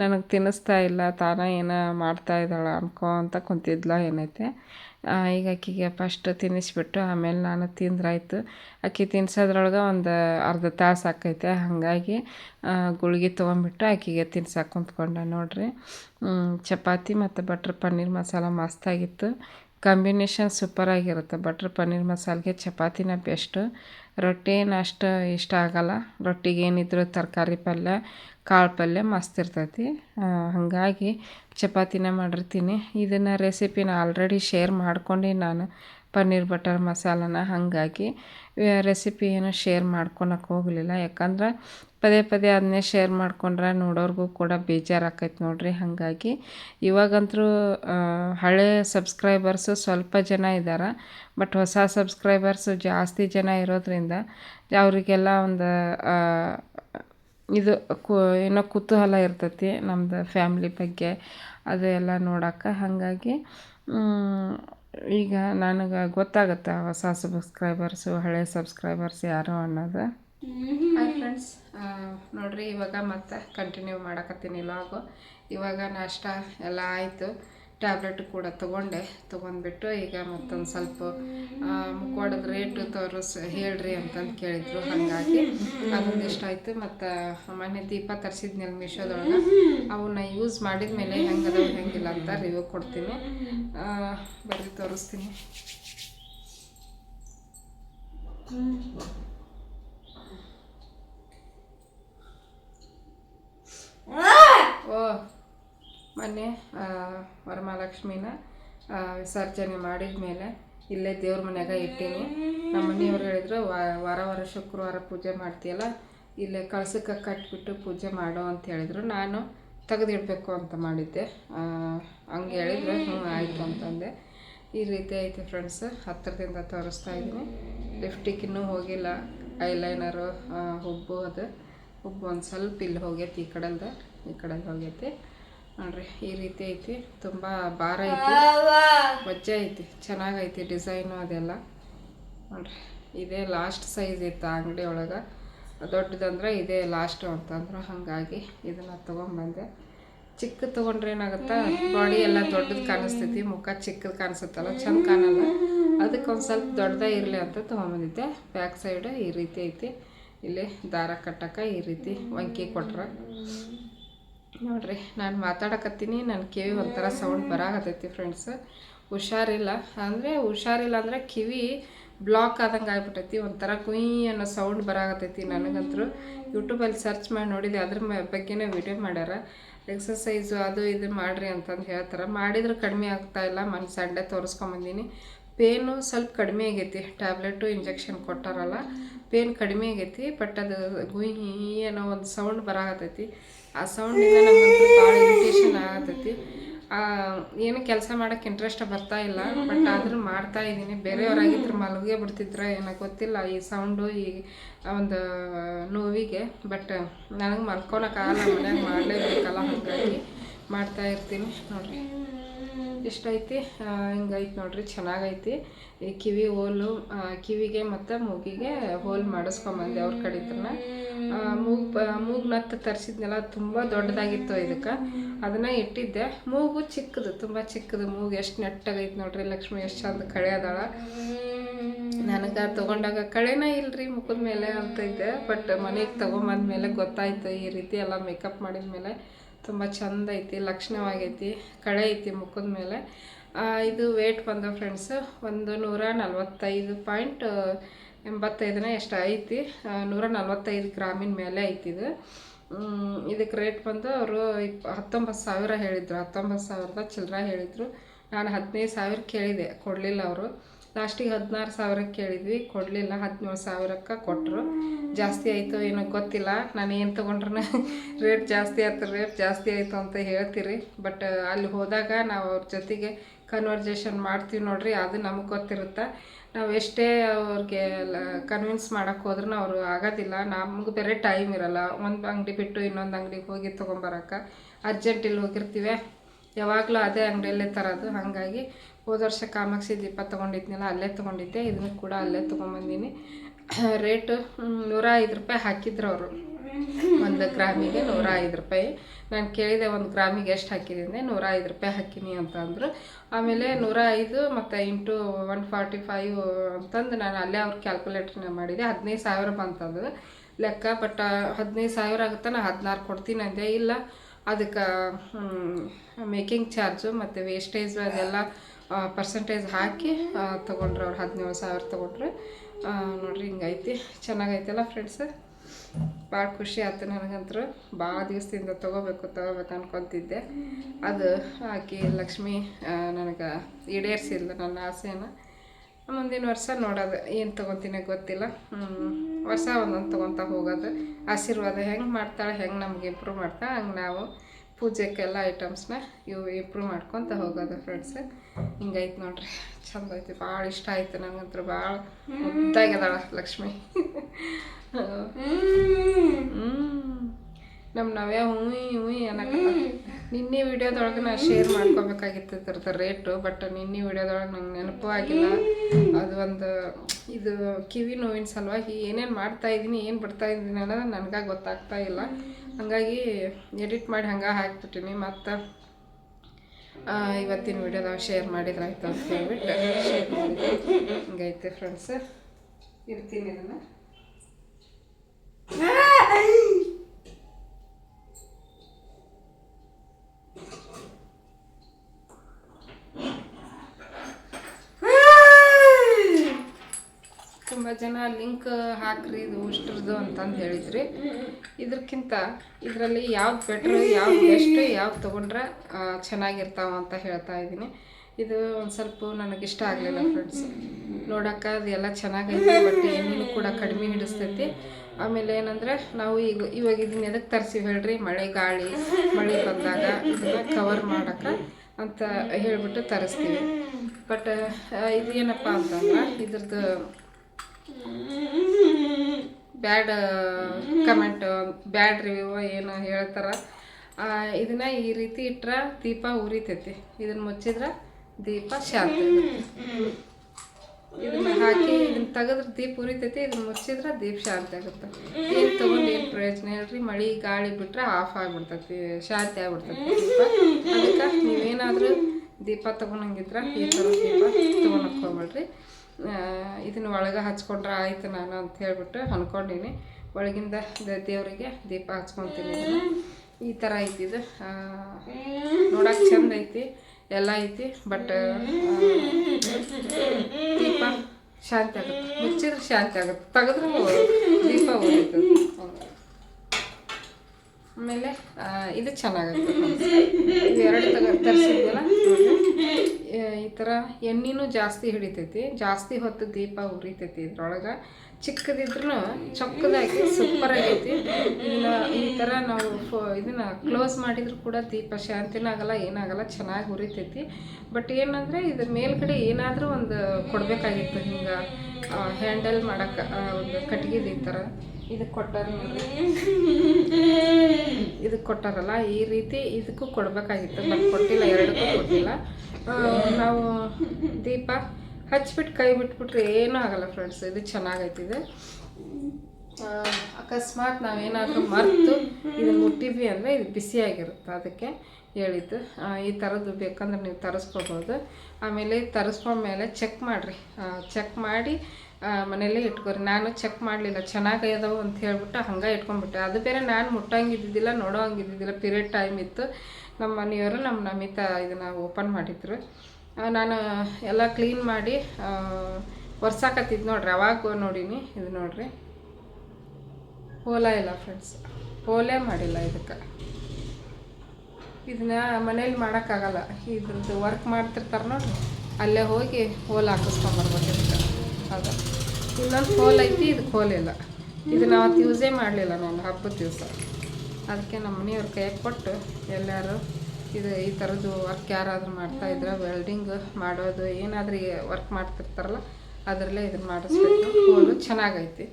ನನಗೆ ತಿನ್ನಿಸ್ತಾ ಇಲ್ಲ, ತಾನೇ ಏನೋ ಮಾಡ್ತಾ ಇದ್ದಾಳ ಅನ್ಕೋ ಅಂತ ಕುಂತಿದ್ಲ ಏನೈತೆ. ಈಗ ಆಕಿಗೆ ಫಸ್ಟ್ ತಿನ್ನಿಸ್ಬಿಟ್ಟು ಆಮೇಲೆ ನಾನು ತಿಂದ್ರಾಯ್ತು. ಆಕೆ ತಿನ್ಸೋದ್ರೊಳಗೆ ಒಂದು ಅರ್ಧ ತಾಸು ಆಕೈತೆ. ಹಾಗಾಗಿ ಗುಳಿಗೆ ತೊಗೊಂಬಿಟ್ಟು ಆಕೆಗೆ ತಿನ್ಸಕ್ಕೆ ಕುಂತ್ಕೊಂಡೆ ನೋಡಿರಿ. ಚಪಾತಿ ಮತ್ತು ಬಟ್ರ್ ಪನ್ನೀರ್ ಮಸಾಲ ಮಸ್ತಾಗಿತ್ತು. ಕಾಂಬಿನೇಷನ್ ಸೂಪರಾಗಿರುತ್ತೆ ಬಟ್ರ್, ಪನ್ನೀರ್ ಮಸಾಲೆಗೆ ಚಪಾತಿನ ಬೆಸ್ಟು ರೊಟ್ಟಿ ಏನು ಅಷ್ಟು ಇಷ್ಟ ಆಗಲ್ಲ. ರೊಟ್ಟಿಗೆ ಏನಿದ್ರು ತರಕಾರಿ ಪಲ್ಯ, ಕಾಳು ಪಲ್ಯ ಮಸ್ತ್ ಇರ್ತೈತಿ. ಹಾಗಾಗಿ ಚಪಾತಿನ ಮಾಡಿರ್ತೀನಿ. ಇದನ್ನು ರೆಸಿಪಿನ ಆಲ್ರೆಡಿ ಶೇರ್ ಮಾಡ್ಕೊಂಡು ನಾನು. ಪನ್ನೀರ್ ಬಟರ್ ಮಸಾಲನ ಹಾಗಾಗಿ ರೆಸಿಪಿ ಏನು ಶೇರ್ ಮಾಡ್ಕೊಳಕ್ಕೆ ಹೋಗಲಿಲ್ಲ. ಯಾಕಂದ್ರೆ ಪದೇ ಪದೇ ಅದನ್ನೇ ಶೇರ್ ಮಾಡ್ಕೊಂಡ್ರೆ ನೋಡೋರಿಗೂ ಕೂಡ ಬೇಜಾರಾಕೈತೆ ನೋಡ್ರಿ. ಹಾಗಾಗಿ ಇವಾಗಂತೂ ಹಳೆ ಸಬ್ಸ್ಕ್ರೈಬರ್ಸು ಸ್ವಲ್ಪ ಜನ ಇದ್ದಾರೆ ಬಟ್ ಹೊಸ ಸಬ್ಸ್ಕ್ರೈಬರ್ಸು ಜಾಸ್ತಿ ಜನ ಇರೋದ್ರಿಂದ ಅವರಿಗೆಲ್ಲ ಒಂದು ಇದು ಕು, ಏನೋ ಕುತೂಹಲ ಇರ್ತೈತಿ ನಮ್ಮದು ಫ್ಯಾಮ್ಲಿ ಬಗ್ಗೆ. ಅದು ಎಲ್ಲ ನೋಡೋಕೆ. ಹಾಗಾಗಿ ಈಗ ನನಗೆ ಗೊತ್ತಾಗುತ್ತೆ ಹೊಸ ಸಬ್ಸ್ಕ್ರೈಬರ್ಸು ಹಳೆ ಸಬ್ಸ್ಕ್ರೈಬರ್ಸ್ ಯಾರು ಅನ್ನೋದು. ಹಾಯ್ ಫ್ರೆಂಡ್ಸ್ ನೋಡಿರಿ ಇವಾಗ ಮತ್ತೆ ಕಂಟಿನ್ಯೂ ಮಾಡಕತ್ತೀನಿ ಲಾಗು ಇವಾಗ ನಾಷ್ಟ ಎಲ್ಲ ಆಯಿತು. ಟ್ಯಾಬ್ಲೆಟ್ ಕೂಡ ತೊಗೊಂಡೆ. ತೊಗೊಂಡ್ಬಿಟ್ಟು ಈಗ ಮತ್ತೊಂದು ಸ್ವಲ್ಪ ಮುಖವಾಡದ ರೇಟ್ ತೋರಿಸ್, ಹೇಳ್ರಿ ಅಂತಂದು ಕೇಳಿದ್ರು. ಹಾಗಾಗಿ ಅದೊಂದು ಇಷ್ಟ ಆಯಿತು. ಮತ್ತು ಮೊನ್ನೆ ದೀಪ ತರಿಸಿದ್ನಲ್ಲ ಮೀಶೋದೊಳಗೆ, ಅವನ್ನ ಯೂಸ್ ಮಾಡಿದ ಮೇಲೆ ಹೆಂಗದ ಹೆಂಗಿಲ್ಲ ಅಂತ ರಿವ್ಯೂ ಕೊಡ್ತೀನಿ. ಬರ್ರಿ ತೋರಿಸ್ತೀನಿ. ಓ ಮೊನ್ನೆ ವರಮಹಾಲಕ್ಷ್ಮಿನ ವಿಸರ್ಜನೆ ಮಾಡಿದ ಮೇಲೆ ಇಲ್ಲೇ ದೇವ್ರ ಮನ್ಯಾಗ ಇಟ್ಟೀನಿ. ನಮ್ಮ ಮನೆಯವ್ರು ಹೇಳಿದ್ರು ವಾರ ವಾರ ಶುಕ್ರವಾರ ಪೂಜೆ ಮಾಡ್ತೀಯಲ್ಲ, ಇಲ್ಲೇ ಕಳ್ಸಕ್ಕೆ ಕಟ್ಬಿಟ್ಟು ಪೂಜೆ ಮಾಡೋ ಅಂತ ಹೇಳಿದ್ರು. ನಾನು ತೆಗೆದಿಡ್ಬೇಕು ಅಂತ ಮಾಡಿದ್ದೆ. ಹಂಗೆ ಹೇಳಿದ್ರೆ, ಹ್ಞೂ, ಆಯಿತು ಅಂತಂದೆ ಈ ರೀತಿ ಐತೆ ಫ್ರೆಂಡ್ಸ್ ಹತ್ತಿರದಿಂದ ತೋರಿಸ್ತಾ ಇದ್ದೀನಿ ಲಿಫ್ಟಿಗೆ ಇನ್ನೂ ಹೋಗಿಲ್ಲ ಐಲೈನರು ಹುಬ್ಬು ಅದು. ಹುಬ್ಬು ಒಂದು ಸ್ವಲ್ಪ ಇಲ್ಲಿ ಹೋಗೈತಿ ಈ ಕಡೆಯಿಂದ, ಈ ಕಡೆಲ್ಲಿ ಹೋಗೈತಿ. ನೋಡ್ರಿ ಈ ರೀತಿ ಐತಿ. ತುಂಬ ಭಾರ ಐತಿ. ವಜ್ಜೆ ಐತಿ. ಚೆನ್ನಾಗೈತಿ ಡಿಸೈನು ಅದೆಲ್ಲ. ನೋಡ್ರಿ ಇದೇ ಲಾಸ್ಟ್ ಸೈಜ್ ಇತ್ತು ಅಂಗಡಿ ಒಳಗೆ. ದೊಡ್ಡದಂದ್ರೆ ಇದೇ ಲಾಸ್ಟು ಅಂತಂದ್ರೆ ಹಾಗಾಗಿ ಇದನ್ನು ತೊಗೊಂಬಂದೆ. ಚಿಕ್ಕ ತೊಗೊಂಡ್ರೆ ಏನಾಗುತ್ತಾ? ಬಾಡಿ ಎಲ್ಲ ದೊಡ್ಡದು ಕಾಣಿಸ್ತೈತಿ. ಮುಖ ಚಿಕ್ಕದು ಕಾಣಿಸುತ್ತಲ್ಲ ಚಂದ ಕಾಣಲ್ಲ. ಅದಕ್ಕೆ ಒಂದು ಸ್ವಲ್ಪ ದೊಡ್ಡದೇ ಇರಲಿ ಅಂತ ತೊಗೊಂಬಂದಿದ್ದೆ. ಬ್ಯಾಕ್ ಸೈಡ್ ಈ ರೀತಿ ಐತಿ. ಇಲ್ಲಿ ದಾರ ಕಟ್ಟಕ್ಕೆ ಈ ರೀತಿ ಒಂಕಿ ಕೊಟ್ರೆ. ನೋಡ್ರಿ, ನಾನು ಮಾತಾಡಕತ್ತೀನಿ ನನ್ನ ಕಿವಿ ಒಂಥರ ಸೌಂಡ್ ಬರಾಕತ್ತೈತಿ ಫ್ರೆಂಡ್ಸ್ ಹುಷಾರಿಲ್ಲ, ಅಂದರೆ ಹುಷಾರಿಲ್ಲ ಅಂದರೆ ಕಿವಿ ಬ್ಲಾಕ್ ಆದಂಗೆ ಆಗ್ಬಿಟ್ಟೈತಿ, ಒಂಥರ ಕುಯ್ ಅನ್ನೋ ಸೌಂಡ್ ಬರಾಕತ್ತೈತಿ ನನಗಂತೂ ಯೂಟ್ಯೂಬಲ್ಲಿ ಸರ್ಚ್ ಮಾಡಿ ನೋಡಿದೆ, ಅದ್ರ ಬಗ್ಗೆನೇ ವಿಡಿಯೋ ಮಾಡ್ಯಾರ. ಎಕ್ಸಸೈಸು ಅದು ಇದು ಮಾಡಿರಿ ಅಂತಂದು ಹೇಳ್ತಾರೆ. ಮಾಡಿದ್ರೆ ಕಡಿಮೆ ಆಗ್ತಾ ಇಲ್ಲ ಮನೆ ಸಂಡೆ ತೋರಿಸ್ಕೊಂಬಂದೀನಿ ಪೇನು ಸ್ವಲ್ಪ ಕಡಿಮೆ ಆಗೈತಿ ಟ್ಯಾಬ್ಲೆಟು ಇಂಜೆಕ್ಷನ್ ಕೊಟ್ಟಾರಲ್ಲ. ಪೇನ್ ಕಡಿಮೆ ಆಗೈತಿ ಬಟ್ ಅದು ಗುಯಿ ಅನ್ನೋ ಒಂದು ಸೌಂಡ್ ಬರಾಕತ್ತೈತಿ. ಆ ಸೌಂಡಿಂದ ನಮಗಂತೂ ಭಾಳ ಇರಿಟೇಷನ್ ಆಗತ್ತೈತಿ. ಏನು ಕೆಲಸ ಮಾಡೋಕ್ಕೆ ಇಂಟ್ರೆಸ್ಟ್ ಬರ್ತಾ ಇಲ್ಲ ಬಟ್ ಆದರೂ ಮಾಡ್ತಾ ಇದ್ದೀನಿ ಬೇರೆಯವರಾಗಿದ್ರೆ ಮಲಗೇ ಬಿಡ್ತಿದ್ರೆ ಏನೋ ಗೊತ್ತಿಲ್ಲ ಈ ಸೌಂಡು ಈ ಒಂದು ನೋವಿಗೆ ಬಟ್ ನನಗೆ ಮಲ್ಕೊಳಕ್ಕಾಗಲ್ಲ ಮನ್ಯಾಗ ಮಾಡಲೇಬೇಕಲ್ಲ, ಹಾಗಾಗಿ ಮಾಡ್ತಾ ಇರ್ತೀನಿ. ನೋಡಿರಿ. ಎಷ್ಟೈತಿ? ಹಿಂಗೈತೆ ನೋಡ್ರಿ, ಚೆನ್ನಾಗೈತಿ. ಈ ಕಿವಿ ಹೋಲು ಕಿವಿಗೆ ಮತ್ತು ಮೂಗಿಗೆ ಹೋಲ್ ಮಾಡಿಸ್ಕೊಂಬಂದೆ ಅವ್ರ ಕಡೆ ಮೂಗು ಮೂಗು ನತ್ತು ತರಿಸಿದ್ನೆಲ್ಲ ತುಂಬ ದೊಡ್ಡದಾಗಿತ್ತು ಇದಕ್ಕೆ. ಅದನ್ನು ಇಟ್ಟಿದ್ದೆ. ಮೂಗು ಚಿಕ್ಕದು, ತುಂಬ ಚಿಕ್ಕದು ಮೂಗು. ಎಷ್ಟು ನೆಟ್ಟಾಗೈತೆ ನೋಡ್ರಿ, ಲಕ್ಷ್ಮಿ, ಎಷ್ಟು ಚಂದ ಕಳೆ ಅದಾಳ. ನನಗೆ ತೊಗೊಂಡಾಗ ಕಳೆನೇ ಇಲ್ರಿ ಮುಖದ ಮೇಲೆ ಅಂತ ಇದ್ದೆ. ಬಟ್ ಮನೆಗೆ ತೊಗೊಂಬಂದ್ಮೇಲೆ ಗೊತ್ತಾಯ್ತು ಈ ರೀತಿ ಎಲ್ಲ ಮೇಕಪ್ ಮಾಡಿದ ಮೇಲೆ ತುಂಬ ಚಂದ ಐತಿ, ಲಕ್ಷಣವಾಗೈತಿ, ಕಳೆ ಐತಿ ಮುಖದ ಮೇಲೆ. ಇದು ವೇಟ್ ಬಂದ ಫ್ರೆಂಡ್ಸು ಒಂದು ನೂರ ನಲ್ವತ್ತೈದು ಪಾಯಿಂಟ್ ಎಂಬತ್ತೈದನೇ ಎಷ್ಟು ಐತಿ. ನೂರ ನಲವತ್ತೈದು ಗ್ರಾಮಿನ ಮೇಲೆ ಐತಿ ಇದು. ಇದಕ್ಕೆ ರೇಟ್ ಬಂದು ಅವರು ಹತ್ತೊಂಬತ್ತು ಸಾವಿರ ಹೇಳಿದರು. ಹತ್ತೊಂಬತ್ತು ಸಾವಿರದ ಚಿಲ್ಲರ ಹೇಳಿದರು. ನಾನು ಹದಿನೈದು ಸಾವಿರ ಕೇಳಿದೆ, ಕೊಡಲಿಲ್ಲ ಅವರು. ಲಾಸ್ಟಿಗೆ ಹದಿನಾರು ಸಾವಿರಕ್ಕೆ ಕೇಳಿದ್ವಿ. ಕೊಡಲಿಲ್ಲ. ಹದಿನೇಳು ಸಾವಿರಕ್ಕೆ ಕೊಟ್ಟರು ಜಾಸ್ತಿ ಆಯಿತು ಏನೋ ಗೊತ್ತಿಲ್ಲ. ನಾನು ಏನು ತೊಗೊಂಡ್ರೆ ರೇಟ್ ಜಾಸ್ತಿ ಆಯ್ತು ರೇಟ್ ಜಾಸ್ತಿ ಆಯಿತು ಅಂತ ಹೇಳ್ತೀರಿ. ಬಟ್ ಅಲ್ಲಿ ಹೋದಾಗ ನಾವು ಅವ್ರ ಜೊತೆಗೆ ಕನ್ವರ್ಜೇಷನ್ ಮಾಡ್ತೀವಿ ನೋಡ್ರಿ. ಅದು ನಮಗೆ ಗೊತ್ತಿರುತ್ತೆ. ನಾವು ಎಷ್ಟೇ ಅವ್ರಿಗೆ ಕನ್ವಿನ್ಸ್ ಮಾಡೋಕ್ಕೆ ಹೋದ್ರೂ ಅವರು ಆಗೋದಿಲ್ಲ. ನಮ್ಗೆ ಬೇರೆ ಟೈಮ್ ಇರಲ್ಲ. ಒಂದು ಅಂಗಡಿ ಬಿಟ್ಟು ಇನ್ನೊಂದು ಅಂಗಡಿಗೆ ಹೋಗಿ ತೊಗೊಂಬರಕ್ಕೆ. ಅರ್ಜೆಂಟಲ್ಲಿ ಹೋಗಿರ್ತೀವಿ. ಯಾವಾಗಲೂ ಅದೇ ಅಂಗಡಿಯಲ್ಲೇ ತರೋದು. ಹಾಗಾಗಿ ಹೋದ ವರ್ಷ ಕಾಮಾಕ್ಷಿ ದೀಪ ತೊಗೊಂಡಿದ್ನಲ್ಲ, ಅಲ್ಲೇ ತೊಗೊಂಡಿದ್ದೆ. ಇದನ್ನು ಕೂಡ ಅಲ್ಲೇ ತೊಗೊಂಬಂದಿನಿ. ರೇಟು ನೂರ ಐದು ರೂಪಾಯಿ ಹಾಕಿದ್ರು ಅವರು. ಒಂದು ಗ್ರಾಮಿಗೆ ನೂರ ಐದು ರೂಪಾಯಿ. ನಾನು ಕೇಳಿದೆ, ಒಂದು ಗ್ರಾಮಿಗೆ ಎಷ್ಟು ಹಾಕಿದ್ದೀನಿ ನೂರ ಐದು ರೂಪಾಯಿ ಹಾಕಿನಿ ಅಂತ ಅಂದರು. ಆಮೇಲೆ ನೂರ ಐದು ಮತ್ತು ಇಂಟು ಒನ್ ಫಾರ್ಟಿ ಫೈವ್ ಅಂತಂದು ನಾನು ಅಲ್ಲೇ ಅವ್ರು ಕ್ಯಾಲ್ಕುಲೇಟ್ರನ್ನ ಮಾಡಿದೆ. ಹದಿನೈದು ಸಾವಿರ ಬಂತಂದ್ರೆ ಲೆಕ್ಕ, ಬಟ್, ಹದಿನೈದು ಸಾವಿರ ಆಗುತ್ತೆ ನಾನು ಹದಿನಾರು ಕೊಡ್ತೀನಿ ಅಂದೆ. ಇಲ್ಲ ಅದಕ್ಕೆ ಮೇಕಿಂಗ್ ಚಾರ್ಜು ಮತ್ತು ವೇಸ್ಟೇಜ್ ಅದೆಲ್ಲ ಪರ್ಸೆಂಟೇಜ್ ಹಾಕಿ ತೊಗೊಂಡ್ರು ಅವ್ರು ಹದಿನೇಳು ಸಾವಿರ ತೊಗೊಂಡ್ರು. ನೋಡಿರಿ ಹಿಂಗೈತಿ. ಚೆನ್ನಾಗೈತಲ್ಲ ಫ್ರೆಂಡ್ಸ್ ಭಾಳ ಖುಷಿ ಆಯ್ತು ನನಗಂತೂ ಭಾಳ ದಿವಸದಿಂದ ತೊಗೋಬೇಕು ತೊಗೋಬೇಕು ಅನ್ಕೊತಿದ್ದೆ. ಅದು ಹಾಕಿ ಲಕ್ಷ್ಮಿ ನನಗೆ ಈಡೇರಿಸಿಲ್ಲ ನನ್ನ ಆಸೆನ ಮುಂದಿನ ವರ್ಷ ನೋಡೋದು, ಏನು ತೊಗೊತೀನಿ ಗೊತ್ತಿಲ್ಲ. ವರ್ಷ ಒಂದೊಂದು ತೊಗೊತಾ ಹೋಗೋದು. ಆಶೀರ್ವಾದ ಹೆಂಗೆ ಮಾಡ್ತಾಳೆ ಹೆಂಗೆ ನಮ್ಗೆ ಇಂಪ್ರೂವ್ ಮಾಡ್ತಾಳೆ ಹಂಗೆ ನಾವು ಪೂಜೆಗೆಲ್ಲ ಐಟಮ್ಸ್ನ ಇವು ಇಂಪ್ರೂವ್ ಮಾಡ್ಕೊತ ಹೋಗೋದು ಫ್ರೆಂಡ್ಸ್ ಹಿಂಗೈತೆ ನೋಡ್ರಿ. ಚಂದ ಐತಿ ಭಾಳ ಇಷ್ಟ ಆಯ್ತು ನನಗಂತೂ ಭಾಳ ಮುದ್ದಾಗ್ಯದಾಳ ಲಕ್ಷ್ಮಿ. ಹ್ಞೂ ನಮ್ಮ ನವ್ಯ ಹೂಯಿ ಹೂಯಿ ಅನ್ನಕ ನಿನ್ನೆ ವಿಡಿಯೋದೊಳಗೆ ನಾ ಶೇರ್ ಮಾಡ್ಕೋಬೇಕಾಗಿತ್ತು ರೇಟು ಬಟ್ ನಿನ್ನೆ ವಿಡಿಯೋದೊಳಗೆ ನಂಗೆ ನೆನಪು ಆಗಿಲ್ಲ. ಅದು ಒಂದು ಇದು ಕಿವಿ ನೋವಿನ ಸಲುವಾಗಿ ಏನೇನು ಮಾಡ್ತಾ ಇದ್ದೀನಿ ಏನು ಬಿಡ್ತಾ ಇದ್ದೀನಿ ಅನ್ನೋದು ನನಗೆ ಗೊತ್ತಾಗ್ತಾ ಇಲ್ಲ. ಹಂಗಾಗಿ ಎಡಿಟ್ ಮಾಡಿ ಹಂಗೆ ಹಾಕ್ಬಿಟ್ಟಿನಿ. ಮತ್ತು ಇವತ್ತಿನ ವಿಡಿಯೋದಾಗ ಶೇರ್ ಮಾಡಿದ್ರಾಯ್ತು ಅಂತ ಹೇಳ್ಬಿಟ್ಟು ಶೇರ್ ಹಿಂಗೈತೆ ಫ್ರೆಂಡ್ಸ್ ಇರ್ತೀನಿ ಇದನ್ನು. ತುಂಬ ಜನ ಲಿಂಕ್ ಹಾಕ್ರಿ, ಇದು ಇಷ್ಟ್ರದ್ದು ಅಂತಂದು ಹೇಳಿದ್ರಿ. ಇದಕ್ಕಿಂತ ಇದರಲ್ಲಿ ಯಾವ್ದು ಬೆಟ್ರು ಯಾವ್ದು ಬೆಸ್ಟ್ ಯಾವ್ದು ತೊಗೊಂಡ್ರೆ ಚೆನ್ನಾಗಿರ್ತಾವ ಅಂತ ಹೇಳ್ತಾ ಇದ್ದೀನಿ. ಇದು ಒಂದು ಸ್ವಲ್ಪ ನನಗೆ ಇಷ್ಟ ಆಗಲಿಲ್ಲ ಫ್ರೆಂಡ್ಸ್ ನೋಡೋಕೆ ಅದೆಲ್ಲ ಚೆನ್ನಾಗೈತೆ ಬಟ್ ಎಣ್ಣೆನೂ ಕೂಡ ಕಡಿಮೆ ಹಿಡಿಸ್ತೈತಿ. ಆಮೇಲೆ ಏನಂದ್ರೆ, ನಾವು ಈಗ ಇವಾಗ ಇದನ್ನ ಎದಕ್ಕೆ ತರಿಸಿವಿ ಹೇಳ್ರಿ? ಮಳೆ ಗಾಳಿ ಮಳೆ ಬಂದಾಗ ಇದನ್ನ ಕವರ್ ಮಾಡೋಕೆ ಅಂತ ಹೇಳ್ಬಿಟ್ಟು ತರಿಸ್ತೀವಿ. ಬಟ್ ಇದು ಏನಪ್ಪ ಅಂತಂದ್ರೆ, ಇದ್ರದ್ದು ಬ್ಯಾಡ್ ಕಮೆಂಟ್ ಬ್ಯಾಡ್ ರಿವ್ಯೂ ಏನು ಹೇಳ್ತಾರೆ. ಇದನ್ನ ಈ ರೀತಿ ಇಟ್ರೆ ದೀಪ ಉರಿತೈತಿ. ಇದನ್ನ ಮುಚ್ಚಿದ್ರೆ ದೀಪ ಶಾಂತಿ ಇದನ್ನ ಹಾಕಿ ಇದನ್ನ ತೆಗೆದ್ರೆ ದೀಪ ಉರಿತೈತಿ, ಇದನ್ನ ಮುಚ್ಚಿದ್ರೆ ದೀಪ ಶಾಂತಿ ಆಗುತ್ತೆ ಏನು ತಗೊಂಡು ಏನು ಪ್ರಯೋಜನ ಹೇಳ್ರಿ ಮಳಿ ಗಾಳಿ ಬಿಟ್ರೆ ಆಫ್ ಆಗ್ಬಿಡ್ತೈತಿ, ಶಾಂತಿ ಆಗ್ಬಿಡ್ತೈತಿ ದೀಪ. ಅದಕ್ಕೆ ನೀವೇನಾದರೂ ದೀಪ ತಗೊಂಡಂಗಿದ್ರೆ ಈ ತರ ದೀಪ ತೊಗೊಳಕ್ಕೆ ಹೋಗ್ಬೇಡ್ರಿ ಇದನ್ನ ಒಳಗೆ ಹಚ್ಕೊಂಡ್ರೆ ಆಯ್ತು ನಾನು ಅಂತ ಹೇಳ್ಬಿಟ್ಟು ಅನ್ಕೊಂಡೀನಿ. ಒಳಗಿಂದ ದೇವರಿಗೆ ದೀಪ ಹಚ್ಕೊತೀನಿ. ಈ ಥರ ಐತಿ ಇದು. ನೋಡಕ್ಕೆ ಚಂದ ಐತಿ, ಎಲ್ಲ ಐತಿ, ಬಟ್ ದೀಪ ಶಾಂತಿ ಆಗುತ್ತೆ. ಮುಚ್ಚಿದ್ರೆ ಶಾಂತಿ ಆಗುತ್ತೆ. ತೆಗೆದ್ರೆ ದೀಪ ಉರಿತದೆ ಹಂಗೆ. ಆಮೇಲೆ ಇದು ಚೆನ್ನಾಗುತ್ತೆ ಎರಡು ತಗ ತರಿಸಿದ್ವಲ್ಲ? ಈ ಥರ ಎಣ್ಣೆನೂ ಜಾಸ್ತಿ ಹಿಡಿತೈತಿ. ಜಾಸ್ತಿ ಹೊತ್ತು ದೀಪ ಉರಿತೈತಿ ಇದ್ರೊಳಗೆ. ಚಿಕ್ಕದಿದ್ರೂ ಚೊಕ್ಕದಾಗಿ ಸೂಪರ್ ಆಗೈತಿ ಇದನ್ನ ಈ ಥರ ನಾವು ಫೋ, ಇದನ್ನ ಕ್ಲೋಸ್ ಮಾಡಿದ್ರು ಕೂಡ ದೀಪ ಶಾಂತಿನೂ ಆಗಲ್ಲ ಏನಾಗಲ್ಲ, ಚೆನ್ನಾಗಿ ಉರಿತೈತಿ ಬಟ್ ಏನಂದರೆ ಇದ್ರ ಮೇಲ್ಗಡೆ ಏನಾದರೂ ಒಂದು ಕೊಡಬೇಕಾಗಿತ್ತು ಹಿಂಗೆ ಹ್ಯಾಂಡಲ್ ಮಾಡೋಕೆ ಒಂದು ಕಟ್ಗೆದು ಈ ಥರ ಇದಕ್ಕೆ ಕೊಟ್ಟಾರ ಇದಕ್ಕೆ ಕೊಟ್ಟಾರಲ್ಲ, ಈ ರೀತಿ ಇದಕ್ಕೂ ಕೊಡಬೇಕಾಗಿತ್ತು, ಬಟ್ ಕೊಟ್ಟಿಲ್ಲ, ಎರಡಕ್ಕೂ ಕೊಟ್ಟಿಲ್ಲ. ನಾವು ದೀಪ ಹಚ್ಬಿಟ್ಟು ಕೈ ಬಿಟ್ಬಿಟ್ರೆ ಏನೂ ಆಗಲ್ಲ ಫ್ರೆಂಡ್ಸ್ ಇದು ಚೆನ್ನಾಗೈತಿದೆ ಅಕಸ್ಮಾತ್ ನಾವೇನಾದರೂ ಮರೆತು ಇದು ಮುಟ್ಟಿದ್ವಿ ಅಂದರೆ ಇದು ಬಿಸಿಯಾಗಿರುತ್ತೆ ಅದಕ್ಕೆ ಹೇಳಿದ್ದು. ಈ ಥರದ್ದು ಬೇಕಂದ್ರೆ ನೀವು ತರಿಸ್ಕೋಬೋದು. ಆಮೇಲೆ ತರಿಸ್ಕೊಂಡ್ಮೇಲೆ ಚೆಕ್ ಮಾಡಿರಿ. ಚೆಕ್ ಮಾಡಿ ಮನೇಲಿ ಇಟ್ಕೊರಿ. ನಾನು ಚೆಕ್ ಮಾಡಲಿಲ್ಲ. ಚೆನ್ನಾಗೈದವು ಅಂತ ಹೇಳ್ಬಿಟ್ಟು ಹಂಗೆ ಇಟ್ಕೊಂಡ್ಬಿಟ್ಟೆ. ಅದು ಬೇರೆ ನಾನು ಮುಟ್ಟಂಗಿದ್ದಿದ್ದಿಲ್ಲ ನೋಡೋ ಹಂಗಿದ್ದಿದ್ದಿಲ್ಲ ಪೀರಿಯಡ್ ಟೈಮ್ ಇತ್ತು. ನಮ್ಮ ಮನೆಯವರು ನಮ್ಮ ನಮಿತಾ ಇದನ್ನು ಓಪನ್ ಮಾಡಿದ್ರು. ನಾನು ಎಲ್ಲ ಕ್ಲೀನ್ ಮಾಡಿ ಒರ್ಸಾಕತ್ತಿದ್ದು ನೋಡ್ರಿ, ಅವಾಗ ನೋಡೀನಿ, ಇದು ನೋಡ್ರಿ. ಹೋಲ ಇಲ್ಲ ಫ್ರೆಂಡ್ಸ್ ಹೋಲೇ ಮಾಡಿಲ್ಲ ಇದಕ್ಕೆ. ಇದನ್ನ ಮನೇಲಿ ಮಾಡೋಕ್ಕಾಗಲ್ಲ ಇದ್ರದ್ದು ವರ್ಕ್ ಮಾಡ್ತಿರ್ತಾರೆ ನೋಡ್ರಿ, ಅಲ್ಲೇ ಹೋಗಿ ಹೋಲ್ ಹಾಕಿಸ್ಕೊಂಬರ್ಬೇಕು ಇದಕ್ಕೆ. ಅದು. ಇನ್ನೊಂದು ಹೋಲ್ ಐತಿ ಇದಕ್ಕೆ ಇಲ್ಲ. ಇದನ್ನ ಅವತ್ತು ಯೂಸೇ ಮಾಡಲಿಲ್ಲ ನಾನು, ಹಬ್ಬದ ದಿವಸ. ಅದಕ್ಕೆ ನಮ್ಮ ಮನೆಯವ್ರ ಕೈಯಾಗೆ ಕೊಟ್ಟು ಎಲ್ಲರೂ ಇದು ಈ ಥರದ್ದು ವರ್ಕ್ ಯಾರಾದರೂ ಇದ್ದರೆ ವೆಲ್ಡಿಂಗ್ ಮಾಡೋದು, ಏನಾದರೂ ವರ್ಕ್ ಮಾಡ್ತಿರ್ತಾರಲ್ಲ, ಅದರಲ್ಲೇ ಇದನ್ನು ಮಾಡಿಸ್ಬೇಕು. ಹೋಲು ಚೆನ್ನಾಗೈತಿ.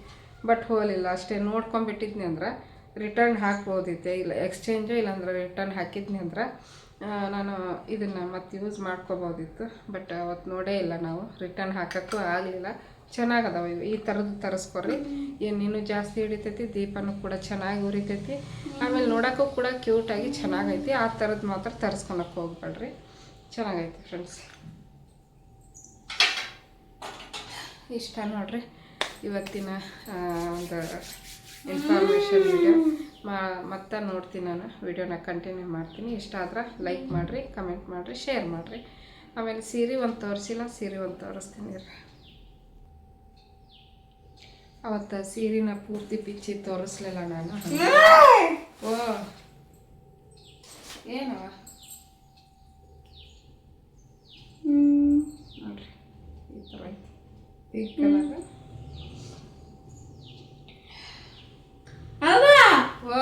ಬಟ್ ಹೋಲಿಲ್ಲ, ಅಷ್ಟೇ ನೋಡ್ಕೊಂಬಿಟ್ಟಿದ್ನಿ ಅಂದ್ರೆ ರಿಟರ್ನ್ ಹಾಕ್ಬೋದಿತ್ತೆ. ಇಲ್ಲ ಎಕ್ಸ್ಚೇಂಜು ಇಲ್ಲಾಂದ್ರೆ ರಿಟರ್ನ್ ಹಾಕಿದ್ನಿ ಅಂದ್ರೆ ನಾನು ಇದನ್ನು ಮತ್ತೆ ಯೂಸ್ ಮಾಡ್ಕೋಬೋದಿತ್ತು. ಬಟ್ ಅವತ್ತು ನೋಡೇ ಇಲ್ಲ ನಾವು ರಿಟರ್ನ್ ಹಾಕೋಕ್ಕೂ ಆಗಲಿಲ್ಲ. ಚೆನ್ನಾಗದಾವ ಇವು. ಈ ಥರದ್ದು ತರಿಸ್ಕೊರಿ. ಏನೇನು ಜಾಸ್ತಿ ಹಿಡಿತೈತಿ, ದೀಪನೂ ಕೂಡ ಚೆನ್ನಾಗಿ ಉರಿತೈತಿ. ಆಮೇಲೆ ನೋಡೋಕ್ಕೂ ಕೂಡ ಕ್ಯೂಟಾಗಿ ಚೆನ್ನಾಗೈತಿ. ಆ ಥರದ್ದು ಮಾತ್ರ ತರಿಸ್ಕೊಳಕ್ಕೆ ಹೋಗ್ಬೇಡ್ರಿ. ಚೆನ್ನಾಗೈತಿ ಫ್ರೆಂಡ್ಸ್ ಇಷ್ಟ ನೋಡ್ರಿ. ಇವತ್ತಿನ ಒಂದು ಇನ್ಫಾರ್ಮೇಷನ್ ವಿಡಿಯೋ ಮಾ, ಮತ್ತೆ ನೋಡ್ತೀನಿ ನಾನು. ವಿಡಿಯೋನ ಕಂಟಿನ್ಯೂ ಮಾಡ್ತೀನಿ. ಇಷ್ಟ ಆದ್ರೆ ಲೈಕ್ ಮಾಡಿರಿ ಕಮೆಂಟ್ ಮಾಡಿರಿ ಶೇರ್ ಮಾಡಿರಿ. ಆಮೇಲೆ ಸೀರೆ ಒಂದು ತೋರಿಸಿಲ್ಲ, ಸೀರೆ ಒಂದು ತೋರಿಸ್ತೀನಿ ರೀ ಅವತ್ತು ಸೀರೆನ ಪೂರ್ತಿ ಪಿಚ್ಚಿ ತೋರಿಸ್ಲಿಲ್ಲ ನಾನು. ಓ. ಏನವ ನೋಡ್ರಿ ಈ ಥರ ಐತಿ. ಪಿಂಕ್ ಕಲರ್ ಓ.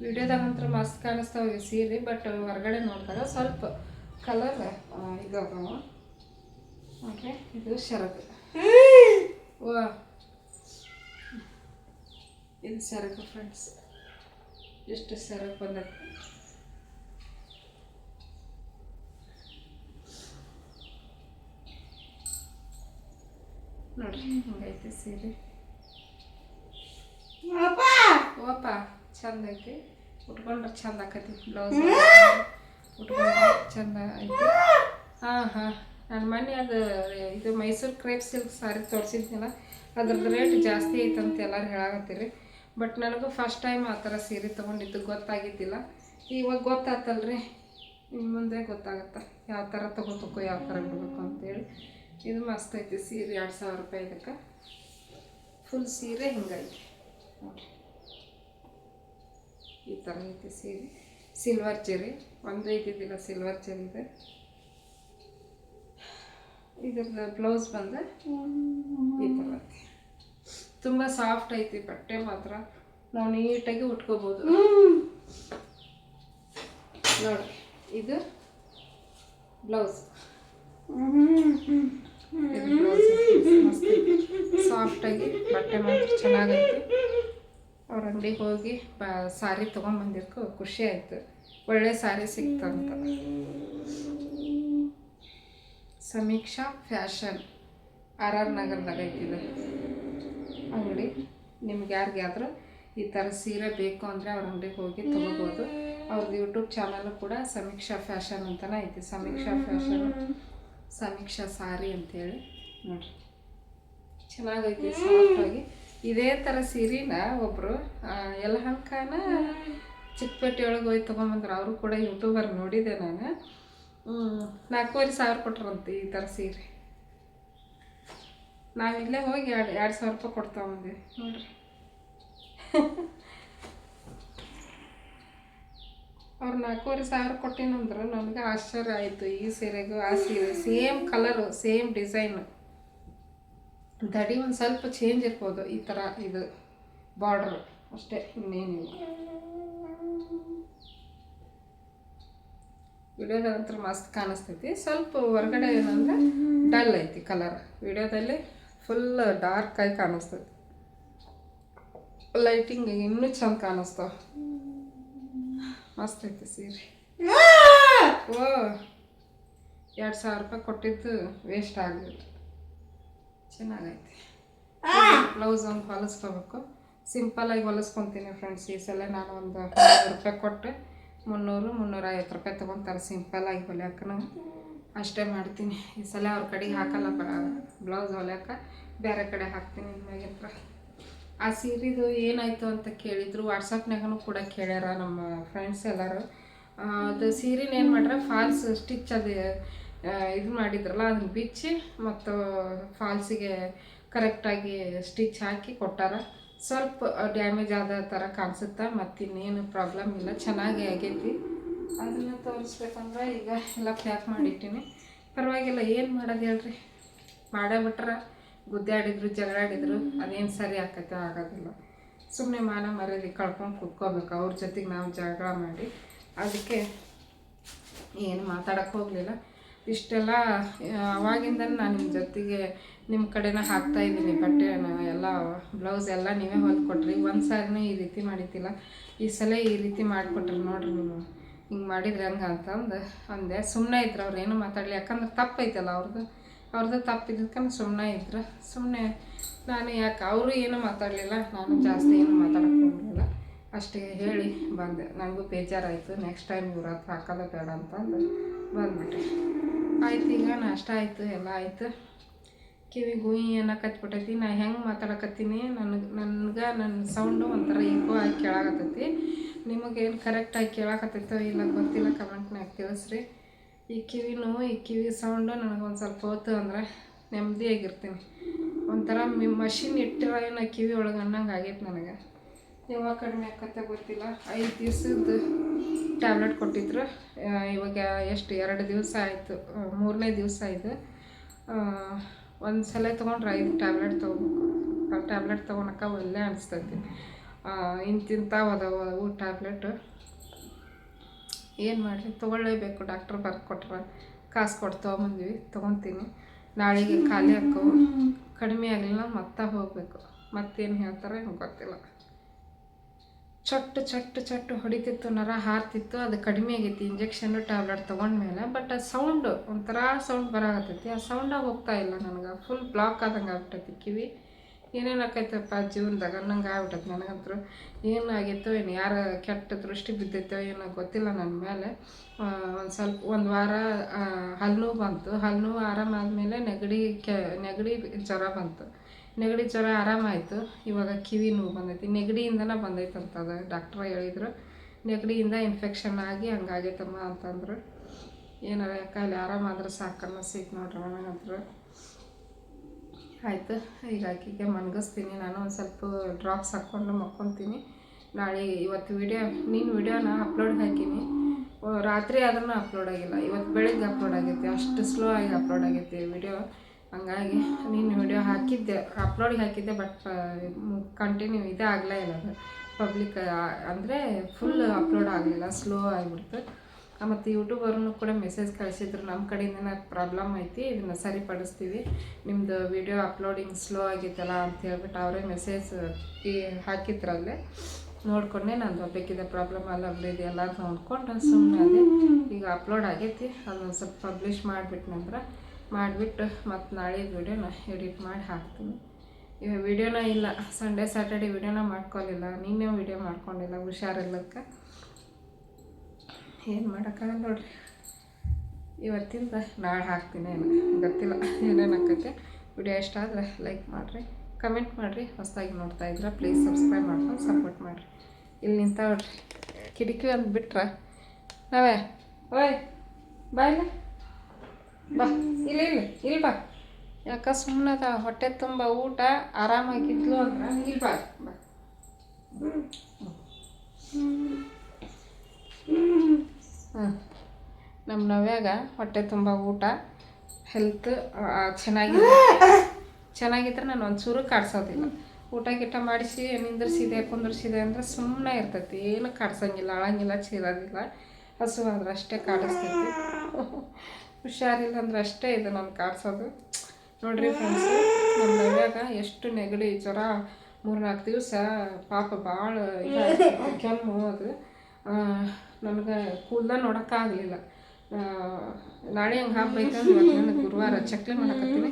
ವಿಡಿಯೋದಾಗ ನಂತರ ಮಸ್ತ್ ಕಾಣಿಸ್ತಾವ ಸೀರೆ ಬಟ್ ಹೊರಗಡೆ ನೋಡಿದಾಗ ಸ್ವಲ್ಪ ಕಲರ್ ಇದಾವ ಓಕೆ ಇದು ಶರತ್. ಇದು ಸರಕು ಫ್ರೆಂಡ್ಸ್ ಎಷ್ಟು ಸರಕು ಬಂದೈತೆ ನೋಡ್ರಿ ಹಿಂಗೈತೆ ಸೀರೆ ಓಪ ಚಂದ ಐತಿ ಉಟ್ಕೊಂಡ್ರೆ ಚಂದ ಆಕತಿ ಬ್ಲೌಸ್ ಉಟ್ಕೊಂಡ್ರೆ ಚಂದ ಐತಿ ಹಾಂ ಹಾಂ ನಾನು ಮೊನ್ನೆ ಅದು ಇದು ಮೈಸೂರು ಕ್ರೇಪ್ ಸಿಲ್ಕ್ ಸಾರಿ ತೋರಿಸಿದ್ನಲ್ಲ ಅದ್ರದ್ದು ರೇಟ್ ಜಾಸ್ತಿ ಐತಂತ ಎಲ್ಲರೂ ಹೇಳಾಕತ್ತೀರಿ. ಬಟ್ ನನಗೂ ಫಸ್ಟ್ ಟೈಮ್ ಆ ಥರ ಸೀರೆ ತೊಗೊಂಡಿದ್ದು ಗೊತ್ತಾಗಿದ್ದಿಲ್ಲ. ಇವಾಗ ಗೊತ್ತಾತಲ್ರಿ ಇನ್ನು ಮುಂದೆ ಗೊತ್ತಾಗತ್ತೆ ಯಾವ ಥರ ತೊಗೋಬೇಕು, ಯಾವ ಥರ ಬಿಡಬೇಕು ಅಂತೇಳಿ. ಇದು ಮಸ್ತ್ ಐತಿ ಸೀರೆ, ಎರಡು ಸಾವಿರ ರೂಪಾಯಿ ಇದಕ್ಕೆ. ಫುಲ್ ಸೀರೆ ಹಿಂಗೈತಿ. ನೋಡಿರಿ. ಈ ಥರ ಐತಿ ಸೀರೆ. ಸಿಲ್ವರ್ ಚೇರಿ ಒಂದು ಇದ್ದಿದ್ದಿಲ್ಲ ಸಿಲ್ವರ್ ಜರಿ ಇದೆ. ಇದ್ರದ್ದು ಬ್ಲೌಸ್ ಬಂದು. ಈ ಥರ ತುಂಬ ಸಾಫ್ಟ್ ಐತಿ ಬಟ್ಟೆ ಮಾತ್ರ. ನಾವು ನೀಟಾಗಿ ಉಟ್ಕೋಬೋದು. ನೋಡಿ, ಇದು ಬ್ಲೌಸ್. ಸಾಫ್ಟಾಗಿ ಬಟ್ಟೆ ಮಾತ್ರ ಚೆನ್ನಾಗೈತೆ. ಅವ್ರ ಅಂಗಡಿಗೆ ಹೋಗಿ ಬ, ಸಾರಿ ತೊಗೊಂಬಂದಿರ್ಕೋ ಖುಷಿ ಆಯಿತು. ಒಳ್ಳೆ ಸಾರಿ ಸಿಕ್ತಂತ. ಸಮೀಕ್ಷಾ ಫ್ಯಾಷನ್, ಆರ್ ಆರ್ ನಗರದಾಗ ಐತಿದೆ. ಅಂಗಡಿ, ನಿಮ್ಗೆ ಯಾರಿಗಾದ್ರೂ ಈ ಥರ ಸೀರೆ ಬೇಕು ಅಂದರೆ ಅವ್ರ ಅಂಗಡಿಗೆ ಹೋಗಿ ತೊಗೋಬೋದು. ಅವ್ರದ್ದು ಯೂಟ್ಯೂಬ್ ಚಾನಲ್ಲು ಕೂಡ ಸಮೀಕ್ಷಾ ಫ್ಯಾಷನ್ ಅಂತಲೇ ಐತಿ. ಸಮೀಕ್ಷಾ ಫ್ಯಾಷನ್, ಸಮೀಕ್ಷಾ ಸಾರಿ ಅಂತೇಳಿ ನೋಡಿರಿ. ಚೆನ್ನಾಗೈತಿ ಸಾಫ್ಟಾಗಿ ಇದೇ ಥರ ಸೀರೆನ ಒಬ್ಬರು ಯಲಹಂಕನ ಚಿಕ್ಕಪೇಟೆ ಒಳಗೆ ಹೋಗಿ ತೊಗೊಂಬಂದ್ರು. ಅವರು ಕೂಡ ಯೂಟ್ಯೂಬರ್ ನೋಡಿದೆ ನಾನು. ನಾಲ್ಕೂವರೆ ಸಾವಿರ ಕೊಟ್ರಂತೆ ಈ ಥರ ಸೀರೆ. ನಾವು ಇಲ್ಲೇ ಹೋಗಿ ಎರಡು ಎರಡು ಸಾವಿರ ರೂಪಾಯಿ ಕೊಡ್ತಾ ಬಂದಿವಿ ನೋಡ್ರಿ. ಅವ್ರು ನಾಲ್ಕೂವರೆ ಸಾವಿರ ಕೊಟ್ಟಿನಂದ್ರೆ ನನಗೆ ಆಶ್ಚರ್ಯ ಆಯಿತು ಈ ಸೀರೆಗೂ, ಆ ಸೀರೆ. ಸೇಮ್ ಕಲರು ಸೇಮ್ ಡಿಸೈನು ದಡಿ ಒಂದು ಸ್ವಲ್ಪ ಚೇಂಜ್ ಇರ್ಬೋದು ಈ ಥರ ಇದು ಬಾರ್ಡ್ರು ಅಷ್ಟೇ, ಇನ್ನೇನಿಲ್ಲ. ವಿಡಿಯೋದಂತ್ರ ಮಸ್ತ್ ಕಾಣಿಸ್ತೈತಿ. ಸ್ವಲ್ಪ ಹೊರಗಡೆ ಏನಂದ್ರೆ ಡಲ್ ಐತಿ ಕಲರ್ ವಿಡಿಯೋದಲ್ಲಿ ಫುಲ್ ಡಾರ್ಕ್ ಆಗಿ ಕಾಣಿಸ್ತೈತಿ. ಲೈಟಿಂಗ್ ಇನ್ನೂ ಚಂದ ಕಾಣಿಸ್ತಾವ. ಮಸ್ತ್ ಐತಿ ಸೀರೆ. ಓ, ಎರಡು ಸಾವಿರ ರೂಪಾಯಿ ಕೊಟ್ಟಿದ್ದು ವೇಸ್ಟ್ ಆಗಲಿಲ್ಲ. ಚೆನ್ನಾಗೈತಿ. ಬ್ಲೌಸ್ ಒಂದು ಹೊಲಿಸ್ಕೋಬೇಕು. ಆಗಿ ಹೊಲಿಸ್ಕೊತೀನಿ ಫ್ರೆಂಡ್ಸ್ ಈ ಸಲ ನಾನು ಒಂದು ರೂಪಾಯಿ ಕೊಟ್ಟು. ಮುನ್ನೂರು ಮುನ್ನೂರ ಐವತ್ತು ರೂಪಾಯಿ ತೊಗೊತಾರೆ. ಸಿಂಪಲ್ಲಾಗಿ ಹೊಲಿಯೋಕ್ಕೂ ಅಷ್ಟೇ ಮಾಡ್ತೀನಿ. ಈ ಸಲ ಅವ್ರ ಕಡೆಗೆ ಹಾಕಲ್ಲ ಬ್ಲೌಸ್ ಹೊಲಿಯೋಕೆ. ಬೇರೆ ಕಡೆ ಹಾಕ್ತೀನಿ ಇನ್ಮ್ಯಾಗಿಂತ್ರ ಆ ಸೀರೆದು ಏನಾಯಿತು ಅಂತ ಕೇಳಿದ್ರು ವಾಟ್ಸಪ್ನಾಗೂ ಕೂಡ ಕೇಳ್ಯಾರ ನಮ್ಮ ಫ್ರೆಂಡ್ಸ್ ಎಲ್ಲರೂ. ಅದು ಸೀರೆನ ಏನು ಮಾಡ್ರೆ ಫಾಲ್ಸ್ ಸ್ಟಿಚ್ ಅದು ಇದು ಮಾಡಿದ್ರಲ್ಲ, ಅದನ್ನ ಬಿಚ್ಚಿ ಮತ್ತು ಫಾಲ್ಸಿಗೆ ಕರೆಕ್ಟಾಗಿ ಸ್ಟಿಚ್ ಹಾಕಿ ಕೊಟ್ಟಾರ. ಸ್ವಲ್ಪ ಡ್ಯಾಮೇಜ್ ಆದ ಥರ ಕಾಣಿಸುತ್ತೆ, ಮತ್ತಿನ್ನೇನು ಪ್ರಾಬ್ಲಮ್ ಇಲ್ಲ. ಚೆನ್ನಾಗಿ ಆಗೈತಿ ಅದನ್ನು ತೋರಿಸ್ಬೇಕಂದ್ರೆ ಈಗ ಎಲ್ಲ ಪ್ಯಾಕ್ ಮಾಡಿಟ್ಟಿನಿ. ಪರವಾಗಿಲ್ಲ, ಏನು ಮಾಡೋದು ಹೇಳ್ರಿ? ಮಾಡೇ ಬಿಟ್ರೆ ಗುದ್ದಾಡಿದ್ರು, ಜಗಳಾಡಿದ್ರು, ಅದೇನು ಸರಿ ಆಕೈತೆ ಆಗೋದಿಲ್ಲ. ಸುಮ್ಮನೆ ಮಾನ ಮರ್ಯಾದೆ ಕಳ್ಕೊಂಡು ಕುತ್ಕೋಬೇಕು. ಅವ್ರ ಜೊತೆಗೆ ನಾವು ಜಗಳ ಮಾಡಿ ಅದಕ್ಕೆ ಏನು ಮಾತಾಡೋಕ್ಕೆ ಹೋಗಲಿಲ್ಲ. ಇಷ್ಟೆಲ್ಲ ಅವಾಗಿಂದ ನಾನು ನಿಮ್ಮ ಜೊತೆಗೆ ನಿಮ್ಮ ಕಡೆನ ಹಾಕ್ತಾ ಇದ್ದೀನಿ ಬಟ್ಟೆ ಎಲ್ಲ ಬ್ಲೌಸ್ ಎಲ್ಲ ನೀವೇ ಹೊಲ್ಕೊಟ್ರಿ. ಒಂದು ಸಾರಿನೇ ಈ ರೀತಿ ಮಾಡಿದ್ದಿಲ್ಲ ಈ ಸಲ ಈ ರೀತಿ ಮಾಡಿಕೊಟ್ರಿ ನೋಡ್ರಿ ನೀವು. ಹಿಂಗೆ ಮಾಡಿದ್ರೆ ಹಂಗೆ ಅಂತಂದು ಅಂದೆ ಸುಮ್ಮನೆ ಇದ್ರು ಅವ್ರು ಏನು ಮಾತಾಡಲಿ. ಯಾಕಂದ್ರೆ ತಪ್ಪೈತಲ್ಲ ಅವ್ರದ್ದು ಅವ್ರದ್ದು ತಪ್ಪಿದ್ದಕ್ಕೆ ಸುಮ್ಮನೆ ಇದ್ರು. ಸುಮ್ಮನೆ ನಾನು ಯಾಕೆ ಅವರು ಏನೂ ಮಾತಾಡಲಿಲ್ಲ, ನಾನು ಜಾಸ್ತಿ ಏನು ಮಾತಾಡಕ್ಕೆ ಹೋಗಲಿಲ್ಲ. ಅಷ್ಟೇ ಹೇಳಿ ಬಂದೆ. ನನಗೂ ಬೇಜಾರಾಯಿತು. ನೆಕ್ಸ್ಟ್ ಟೈಮ್ ಇವ್ರ ಹತ್ರ ಹಾಕೋದೇ ಬೇಡ ಅಂತಂದು ಬಂದ್ಬಿಟ್ರಿ. ಆಯ್ತು ಈಗ ನಾಷ್ಟ ಆಯಿತು, ಎಲ್ಲ ಆಯಿತು. ಕಿವಿ ಗುಯಿ ಅನ್ನಕತ್ಬಿಟ್ಟೈತಿ, ನಾ ಹೆಂಗೆ ಮಾತಾಡಕತ್ತೀನಿ? ನನಗೆ, ನನ್ಗೆ ನನ್ನ ಸೌಂಡು ಒಂಥರ ಈಕೋ ಆಗಿ ಕೇಳಾಕತ್ತೈತಿ. ನಿಮಗೇನು ಕರೆಕ್ಟಾಗಿ ಕೇಳಾಕತ್ತೈತೋ ಇಲ್ಲ ಗೊತ್ತಿಲ್ಲ ಕಮೆಂಟ್ನಾಗ ತಿಳಿಸ್ರಿ. ಈ ಕಿವಿ ನೋವು, ಈ ಕಿವಿ ಸೌಂಡು ನನಗೆ ಒಂದು ಸ್ವಲ್ಪ ಹೊತ್ತು ಅಂದ್ರೆ ನೆಮ್ಮದಿಯಾಗಿರ್ತೀನಿ ಒಂಥರ ಮಿ ಮಷಿನ್ ಇಟ್ಟಿರೋ ಕಿವಿ ಒಳಗೆ ಅನ್ನಂಗೆ ಆಗೈತೆ ನನಗೆ. ಯಾವಾಗ ಕಡಿಮೆ ಆಕತ್ತೆ ಗೊತ್ತಿಲ್ಲ. ಐದು ದಿವ್ಸದ ಟ್ಯಾಬ್ಲೆಟ್ ಕೊಟ್ಟಿದ್ರು. ಇವಾಗ ಎಷ್ಟು, ಎರಡು ದಿವಸ ಆಯಿತು, ಮೂರನೇ ದಿವಸ ಇದು. ಒಂದು ಸಲ ತೊಗೊಂಡ್ರೆ ಐದು ಟ್ಯಾಬ್ಲೆಟ್ ತೊಗೋಬೇಕು. ಆ ಟ್ಯಾಬ್ಲೆಟ್ ತೊಗೊಳಕ್ಕೆ ಒಳ್ಳೆ ಅನಿಸ್ತೈತಿ. ಇಂತಿಂಥವು ಅದಾವ ಅವು ಟ್ಯಾಬ್ಲೆಟ್ ಏನು ಮಾಡಲಿ ತೊಗೊಳ್ಳೇಬೇಕು. ಡಾಕ್ಟ್ರ್ ಬರ್ಕೊಟ್ರೆ ಕಾಸು ಕೊಟ್ಟು ತೊಗೊಂಬಂದ್ವಿ. ತೊಗೊತೀನಿ. ನಾಳೆಗೆ ಖಾಲಿ ಹಾಕೋ ಕಡಿಮೆ ಆಗಲಿಲ್ಲ ಮತ್ತೆ ಹೋಗಬೇಕು. ಮತ್ತೇನು ಹೇಳ್ತಾರೆ ಗೊತ್ತಿಲ್ಲ. ಚೊಟ್ಟು ಚಟ್ಟು ಚಟ್ಟು ಹೊಡಿತಿತ್ತು, ನರ ಹಾರ್ತಿತ್ತು, ಅದು ಕಡಿಮೆ ಆಗೈತಿ ಇಂಜೆಕ್ಷನ್ನು ಟ್ಯಾಬ್ಲೆಟ್ ತೊಗೊಂಡ್ಮೇಲೆ ಬಟ್ ಆ ಸೌಂಡು ಒಂಥರ ಸೌಂಡ್ ಬರಾಕತ್ತೈತಿ. ಆ ಸೌಂಡಾಗಿ ಹೋಗ್ತಾ ಇಲ್ಲ ನನಗೆ. ಫುಲ್ ಬ್ಲಾಕ್ ಆದಂಗೆ ಆಗ್ಬಿಟ್ಟೈತಿ ಕಿವಿ. ಏನೇನು ಆಕೈತಪ್ಪ ಜೀವನದಾಗ? ನಂಗೆ ಆಗ್ಬಿಟ್ಟೈತೆ ನನಗಂತೂ ಏನಾಗಿತ್ತೋ ಏನು, ಯಾರ ಕೆಟ್ಟ ದೃಷ್ಟಿ ಬಿದ್ದೈತೋ ಏನೋ ಗೊತ್ತಿಲ್ಲ ನನ್ನ ಮೇಲೆ. ಒಂದು ಸ್ವಲ್ಪ, ಒಂದು ವಾರ ಹಲ್ಲು ಬಂತು. ಹಲ್ಲು ನೋವು ಆರಾಮಾದಮೇಲೆ ನೆಗಡಿ ಕೆ, ನೆಗಡಿ ಜ್ವರ ಬಂತು. ನೆಗಡಿ ಜ್ವರ ಆರಾಮಾಯಿತು. ಇವಾಗ ಕಿವಿ ನೋವು ಬಂದೈತಿ. ನೆಗಡಿಯಿಂದನೇ ಬಂದೈತೆ ಅದು ಡಾಕ್ಟ್ರ ಹೇಳಿದ್ರು. ನೆಗಡಿಯಿಂದ ಇನ್ಫೆಕ್ಷನ್ ಆಗಿ ಹಂಗಾಗೈತಮ್ಮ ಅಂತಂದ್ರು. ಏನಾರ ಕಾಯಿಲೆ ಆರಾಮಾದ್ರೆ ಸಾಕು ಅನ್ನಿಸ್ತೈತೆ ನೋಡ್ರಿ ಅಂದ್ರೆ ಆಯಿತು, ಈಗ ಆಕಿಗೆ ಮನ್ಗಿಸ್ತೀನಿ. ನಾನು ಒಂದು ಸ್ವಲ್ಪ ಡ್ರಾಪ್ಸ್ ಹಾಕ್ಕೊಂಡು ಮಕ್ಕೊತೀನಿ. ನಾಳೆ ಇವತ್ತು ವಿಡಿಯೋ ನೀನು ವಿಡಿಯೋನ ಅಪ್ಲೋಡ್ ಹಾಕೀನಿ. ರಾತ್ರಿ ಆದ್ರೂ ಅಪ್ಲೋಡ್ ಆಗಿಲ್ಲ. ಇವತ್ತು ಬೆಳಗ್ಗೆ ಅಪ್ಲೋಡ್ ಆಗೈತಿ. ಅಷ್ಟು ಸ್ಲೋ ಆಗಿ ಅಪ್ಲೋಡ್ ಆಗೈತಿ ವಿಡಿಯೋ ಹಂಗಾಗಿ ನೀನು ವಿಡಿಯೋ ಹಾಕಿದ್ದೆ ಅಪ್ಲೋಡಿಗೆ ಹಾಕಿದ್ದೆ ಬಟ್ ಕಂಟಿನ್ಯೂ ಇದೇ ಆಗಲೇ ಇಲ್ಲ ಅದು ಪಬ್ಲಿಕ್ ಅಂದರೆ ಫುಲ್ ಅಪ್ಲೋಡ್ ಆಗಲಿಲ್ಲ ಸ್ಲೋ ಆಗಿಬಿಡ್ತು. ಮತ್ತು ಯೂಟ್ಯೂಬರ್ನು ಕೂಡ ಮೆಸೇಜ್ ಕಳಿಸಿದ್ರು ನಮ್ಮ ಕಡೆಯಿಂದ ಪ್ರಾಬ್ಲಮ್ ಐತಿ, ಇದನ್ನು ಸರಿಪಡಿಸ್ತೀವಿ. ನಿಮ್ಮದು ವಿಡಿಯೋ ಅಪ್ಲೋಡಿಂಗ್ ಸ್ಲೋ ಆಗಿತ್ತಲ್ಲ ಅಂತ ಹೇಳ್ಬಿಟ್ಟು ಅವರೇ ಮೆಸೇಜ್ ಹಾಕಿದ್ರಲ್ಲೇ. ನೋಡ್ಕೊಂಡೆ ನಾನು ಬೇಕಿದ್ದ ಪ್ರಾಬ್ಲಮ್ ಅಲ್ಲ ಇದೆ ಎಲ್ಲ ನೋಡ್ಕೊಂಡು ಸುಮ್ಮನೆ ಅದೇ. ಈಗ ಅಪ್ಲೋಡ್ ಆಗೈತಿ ಅದೊಂದು ಸ್ವಲ್ಪ ಪಬ್ಲಿಷ್ ಮಾಡಿಬಿಟ್ನಂದ್ರೆ ಮಾಡಿಬಿಟ್ಟು ಮತ್ತು ನಾಳೆ ವಿಡಿಯೋನ ಎಡಿಟ್ ಮಾಡಿ ಹಾಕ್ತೀನಿ. ಇವಾಗ ವಿಡಿಯೋನ ಇಲ್ಲ ಸಂಡೇ ಸ್ಯಾಟರ್ಡೆ ವಿಡಿಯೋನ ಮಾಡ್ಕೊಳ್ಳಿಲ್ಲ ನೀನೇ ವಿಡಿಯೋ ಮಾಡ್ಕೊಂಡಿಲ್ಲ ಹುಷಾರಿಲ್ಲಕ್ಕೆ ಏನು ಮಾಡೋಕ್ಕಾಗಲ್ಲ ನೋಡ್ರಿ. ಇವತ್ತಿಂದ ನಾಳೆ ಹಾಕ್ತೀನಿ ಏನು, ಗೊತ್ತಿಲ್ಲ. ಏನೇನು ಆಕೈತೆ. ವಿಡಿಯೋ ಇಷ್ಟ ಆದರೆ ಲೈಕ್ ಮಾಡಿರಿ ಕಮೆಂಟ್ ಮಾಡಿರಿ. ಹೊಸದಾಗಿ ನೋಡ್ತಾ ಇದ್ರೆ ಪ್ಲೀಸ್ ಸಬ್ಸ್ಕ್ರೈಬ್ ಮಾಡ್ಕೊಂಡು ಸಪೋರ್ಟ್ ಮಾಡಿರಿ. ಇಲ್ಲಿ ನಿಂತ ನೋಡ್ರಿ, ಕಿಟಕಿ ಒಂದು ಬಿಟ್ರೆ. ನಾವೇ? ಓಯ್, ಬಾಯ್ಲ? ಬಾ, ಇಲ್ಲಿ ಇಲ್ಲಿ ಇಲ್ಲಿ ಬಾ. ಯಾಕ ಸುಮ್ಮನೆ ಹೊಟ್ಟೆ ತುಂಬ ಊಟ, ಆರಾಮಾಗಿದ್ಲು ಅಂದ್ರೆ ಇಲ್ಲಿ ಬಾ ಬಾ. ನಮ್ಮ ನವ್ಯಾಗ ಹೊಟ್ಟೆ ತುಂಬ ಊಟ ಹೆಲ್ತ್ ಚೆನ್ನಾಗಿದೆ. ಚೆನ್ನಾಗಿದ್ರೆ ನಾನು ಒಂಚೂರು ಕಾಡ್ಸೋದಿಲ್ಲ. ಊಟ ಗೀಟ ಮಾಡಿಸಿ, ನಿಂದ್ರಿಸಿದೆ, ಕುಂದ್ರಿಸಿದೆ ಅಂದರೆ ಸುಮ್ಮನೆ ಇರ್ತೈತಿ. ಏನು ಕಾಡ್ಸಂಗಿಲ್ಲ, ಅಳಂಗಿಲ್ಲ ಚೀರೋದಿಲ್ಲ ಅಂದ್ರೆ ಅಷ್ಟೇ ಕಾಡಿಸ್ತೈತಿ. ಹುಷಾರಿಲ್ಲ ಅಂದ್ರೆ ಅಷ್ಟೇ ಇದು ನಾನು ಕಾಡ್ಸೋದು. ನೋಡ್ರಿ ಫ್ರೆಂಡ್ಸ್ ನಮ್ಮ ಮನ್ಯಾಗ ಎಷ್ಟು ನೆಗಡಿ, ಜ್ವರ ಮೂರ್ನಾಲ್ಕು ದಿವಸ ಪಾಪ ಭಾಳ ಕೆಮ್ಮು ಅದು. ನನಗೆ ಕೂದಲ ನೋಡೋಕ್ಕಾಗಲಿಲ್ಲ. ನಾಳೆ ಹಂಗೆ ಹಾಕ್ಬೇಕಂದ್ರೆ ಗುರುವಾರ ಚಕ್ಲಿ ಮಾಡಕತ್ತೀನಿ.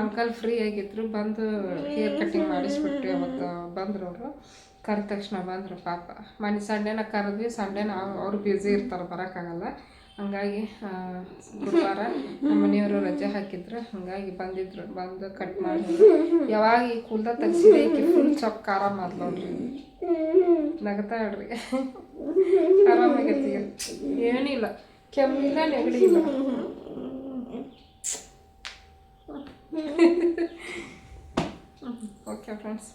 ಅಂಕಲ್ ಫ್ರೀ ಆಗಿದ್ರು, ಬಂದು ಹೇರ್ ಕಟಿಂಗ್ ಮಾಡಿಸ್ಬಿಟ್ರಿ ಅವತ್ತು ಬಂದ್ರು ಅವರು. ಕರೆದ ತಕ್ಷಣ ಬಂದರು ಪಾಪ. ಮನೆ ಸಂಡೇನ ಕರೆದ್ವಿ, ಸಂಡೇನ ಅವ್ರು ಬ್ಯುಸಿ ಇರ್ತಾರೆ, ಬರೋಕ್ಕಾಗಲ್ಲ. ಹಂಗಾಗಿ ಗುರುವಾರ ನಮ್ಮ ಮನೆಯವರು ರಜೆ ಹಾಕಿದ್ರು. ಹಂಗಾಗಿ ಬಂದಿದ್ರು. ಬಂದು ಕಟ್ ಮಾಡಿ ಯಾವಾಗ ಈ ಕೂಲ್ದ ತೆಗ್ಸಿದೆ ಫುಲ್ ಚೊಕ್ಕ ಖಾರ ನೋಡ್ರಿ. ನಗತಾ ಹೇಳ್ರಿ ಆರಾಮಾಗೈತಿ ಏನಿಲ್ಲ. ಕೆಮ್ಮಿಲ್ಲ ನೆಗಡಿ ಇಲ್ಲ. Okay friends